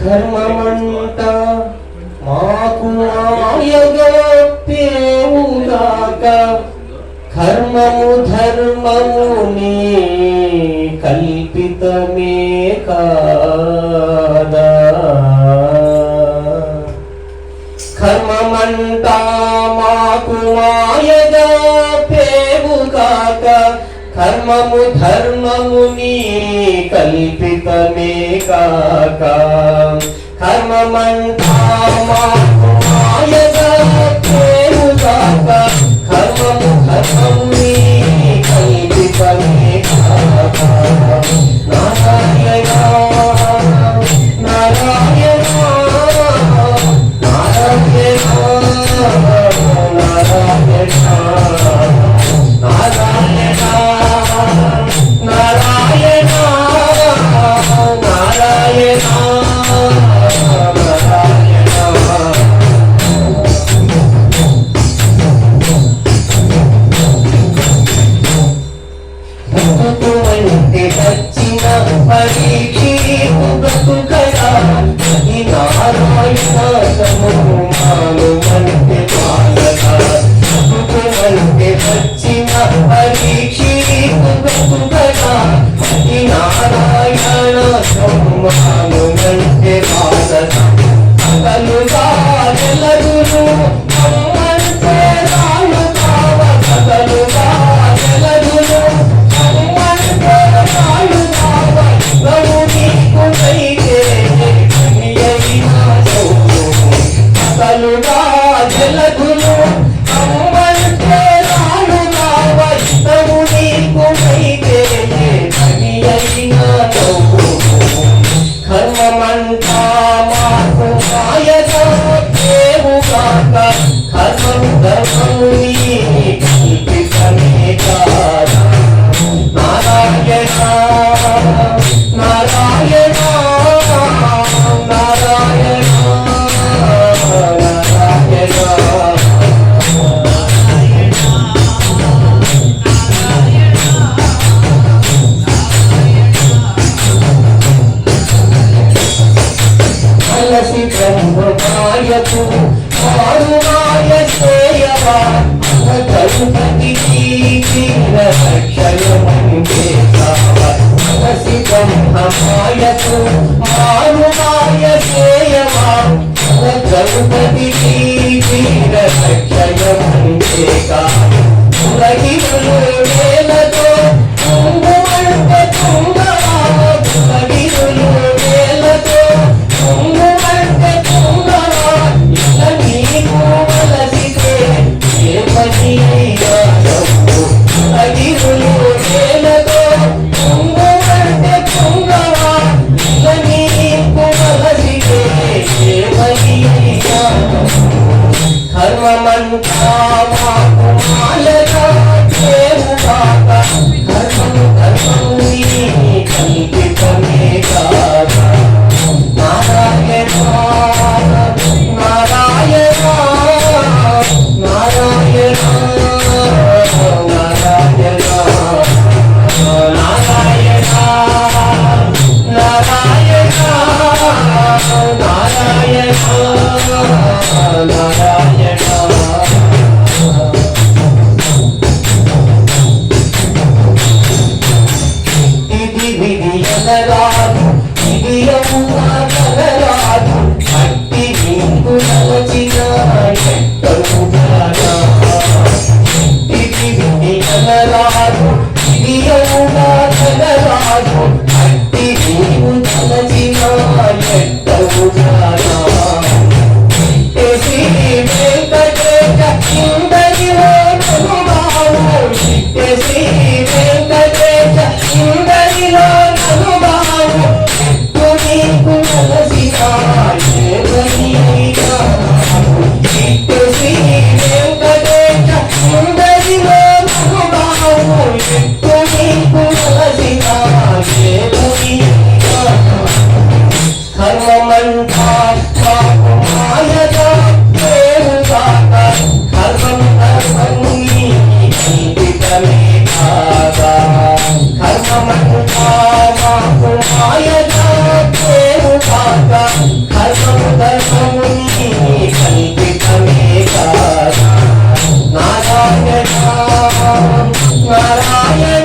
కర్మమంట మాకు మాయగోప్యేముగాక కర్మము ధర్మము నీ కల్పితమే కాదా? కర్మమంట మాకు మాయగా పేవుగాక కర్మము ధర్మము నీ కల్పితమే కాక man పరీక్షి బ్రతుకయా అది నారాయణ సమూహాలు అంటే బాలక బతుకు தர்மம் தர்மம் రక్షణ Nagar, Nagar, Nagar, Nagar, Nagar, What I am.